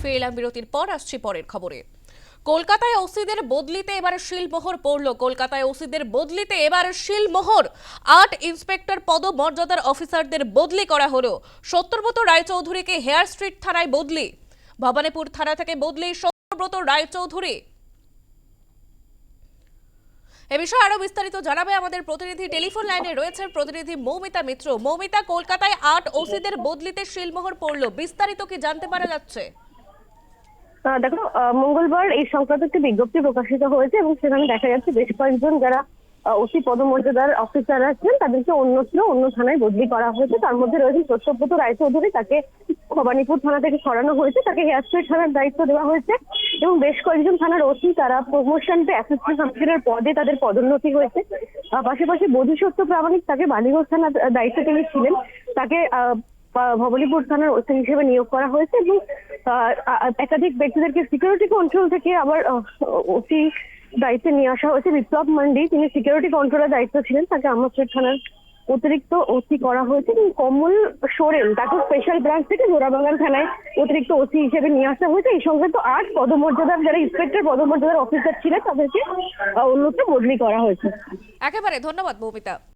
ফিরে এলাম বিরতির পর আসছি পরের খবরে। কলকাতায় ওসিদের বদলিতে এবার শিলমোহর পড়ল। কলকাতায় ওসিদের বদলিতে এবার শিলমোহর। আট ইন্সপেক্টর পদমর্যাদার অফিসারদের বদলি করা হলো। সত্যব্রত রায়চৌধুরীকে হেয়ার স্ট্রিট থানায় বদলি। ভবানীপুর থানা থেকে বদলি সত্যব্রত রায়চৌধুরী। এ বিষয়ে আরও বিস্তারিত জানাবে আমাদের প্রতিনিধি। টেলিফোন লাইনে রয়েছে প্রতিনিধি মৌমিতা মিত্র। মৌমিতা, কলকাতায় আট ওসিদের বদলিতে শিলমোহর পড়ল। বিস্তারিত কি জানতে পারা যাচ্ছে? দেখো মঙ্গলবার এই সংক্রান্ত একটি বিজ্ঞপ্তি প্রকাশিত হয়েছে এবং সেখানে দেখা যাচ্ছে বেশ কয়েকজন যারা অতি পদমর্যাদার অফিসার আছেন, তাদেরকে অন্যত্র অন্য থানায় বদলি করা হয়েছে। তার মধ্যে রয়েছেন প্রত্যব্রত রায়চৌধুরী, তাকে ভবানীপুর থানা থেকে সরানো হয়েছে, তাকে হেয়ারস্ট্রিট থানার দায়িত্ব দেওয়া হয়েছে এবং বেশ কয়েকজন থানার ওসি তারা প্রমোশন পে অ্যাসিস্ট্যান্ট কমিশনার পদে তাদের পদোন্নতি হয়েছে। পাশাপাশি বধূসত্য প্রামাণিক তাকে বালিগঞ্জ থানার দায়িত্বে তিনি ছিলেন। তাকে ভবানীপুর থানার ওসি হিসেবে নিয়োগ করা হয়েছে এবং একাধিক ব্যক্তিদেরকে সিকিউরিটি কন্ট্রোল থেকে আবার ওসি দায়িত্বে নিয়ে আসা হয়েছে বিপ্লব মান্ডি। তিনি সিকিউরিটি কন্ট্রোলের দায়িত্ব ছিলেন। তাকে আমস্ট্রিট থানার অতিরিক্ত ওসি করা হয়েছে। এবং কমল সোরেন, তাকে স্পেশাল ব্রাঞ্চ থেকে জোড়াবাগান থানায় অতিরিক্ত ওসি হিসেবে নিয়ে আসা হয়েছে। এই সঙ্গে তো আট পদমর্যাদার, যারা ইন্সপেক্টর পদমর্যাদার অফিসার ছিলেন, তাদেরকে অন্যত্র বদলি করা হয়েছে। একেবারে, ধন্যবাদ, মৌমিতা।